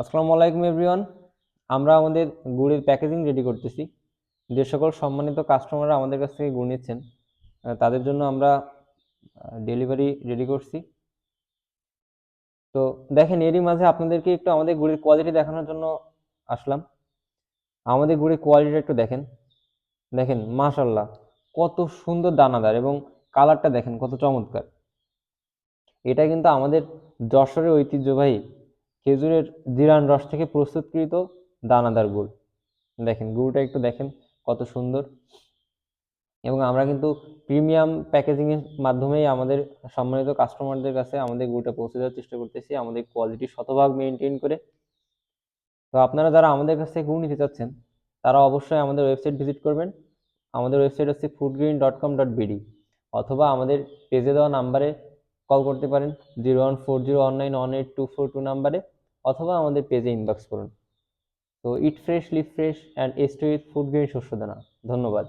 আসসালামু আলাইকুম এভরিওয়ান আমরা আমাদের গুড়ের প্যাকেজিং রেডি করতেছি। যে সকল সম্মানিত কাস্টমাররা আমাদের কাছ থেকে গুড় নিচ্ছেন তাদের জন্য আমরা ডেলিভারি রেডি করছি। তো দেখেন, এরই মাঝে আপনাদেরকে একটু আমাদের গুড়ের কোয়ালিটি দেখানোর জন্য আসলাম। আমাদের গুড়ের কোয়ালিটি একটু দেখেন। দেখেন মাশাল্লাহ কত সুন্দর দানাদার এবং কালারটা দেখেন, কত চমৎকার। এটা কিন্তু আমাদের যশোরের ঐতিহ্যবাহী খেজুরের জিরান রস থেকে প্রস্তুতকৃত দানাদার গুড়। দেখেন, গুড়টা একটু দেখেন কত সুন্দর। এবং আমরা কিন্তু প্রিমিয়াম প্যাকেজিংয়ের মাধ্যমেই আমাদের সম্মানিত কাস্টমারদের কাছে আমাদের গুড়টা পৌঁছে দেওয়ার চেষ্টা করতেছি, আমাদের কোয়ালিটি শতভাগ মেনটেন করে। তো আপনারা যারা আমাদের কাছ থেকে গুড় নিতে চাচ্ছেন, তারা অবশ্যই আমাদের ওয়েবসাইট ভিজিট করবেন। আমাদের ওয়েবসাইট হচ্ছে food grain dot com dot BD অথবা আমাদের পেজে দেওয়া নাম্বারে কল করতে পারেন, zero one four zero one nine one eight two four two নাম্বারে। অথবা আমাদের পেজে ইনবক্স করুন। তো eat fresh live fresh and stay food grain শস্য দানা। ধন্যবাদ।